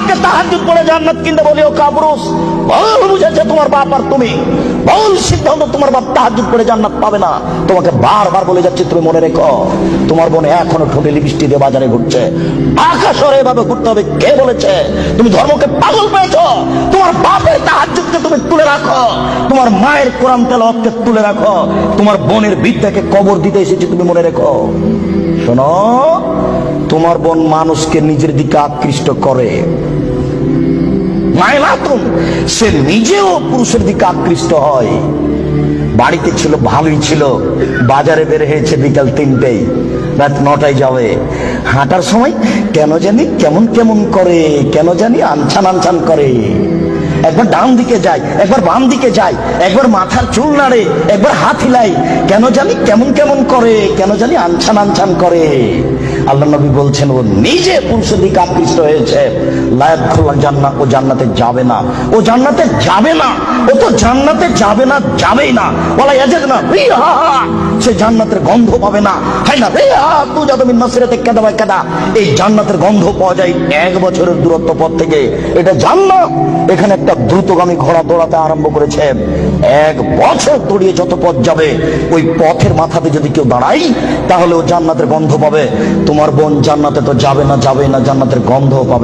আজকে তাহাজ্জুদ পড়ে জান্নাত কিনতে বলিও কাবরুস ভুল বুঝেছে তোমার বাপ আর তুমি? ভুল সিদ্ধান্ত তোমার বাপ তাহাজ্জুদ পড়ে জান্নাত পাবে না। তোমাকে বারবার বলে যাচ্ছে, তুমি মনে রেখো, তোমার বোন এখনও ঠোঁটে লিপস্টিক দিয়ে বাজারে ঘুরছে। আকাশরে এভাবে ঘুরতে হবে, কে বলেছে? তুমি ধর্মকে পাগল পেয়েছ। তোমার বাপের তাহাজ্জুদকে তুমি তুলে রাখো। তোমার মায়ের কোরআন তেলাওয়াতকে তুলে রাখো। তোমার বোনের বিদ্যাকে কবর দিতে এসেছে, তুমি মনে রেখো। শোনো তোমার বোন মানুষকে নিজের দিকে আকৃষ্ট করে। সে নিজেও পুরুষের দিকে আকৃষ্ট হয়। বাড়িতে ছিল, ভালোই ছিল। বাজারে বের হয়েছে বিকাল তিনটেই রাত নটায় যাবে। হাঁটার সময় কেন জানি কেমন কেমন করে, কেন জানি আনছান আনছান করে। একবার ডান দিকে যায় একবার বাম দিকে যায় একবার মাথার চুল নাড়ে, একবার হাত হিলাই, কেন জানি কেমন কেমন করে, কেন জানি আনছান আনছান করে। আল্লাহ নবী বলছেন, ও নিজে পুরুষের দিকে আকৃষ্ট হয়েছে। লায়াত খোলা জান্নাত ও জান্নাতে যাবে না। ও জান্নাতে যাবে না। ও তো জান্নাতে যাবে না, যাবেই না। বলা যাচ্ছে না সে জান্নাতের গন্ধ পাবে না। তাই না, রিহা, তু যত মাসিরাতে কাদা বা কাদা। এই জান্নাতের গন্ধ পাওয়া যায় এক বছরের দূরত্ব পথ থেকে। এটা জান্নাত। এখানে একটা দ্রুতগামী ঘোড়া দৌড়াতে আরম্ভ করেছে। এক বছর দৌড়িয়ে যত পথ যাবে, ওই পথের মাথাতে যদি কেউ দাঁড়াই তাহলে ও জান্নাতের গন্ধ পাবে। তোমার বোন জান্নাতে তো যাবে না যাবে না, জান্নাতের গন্ধ পাবে।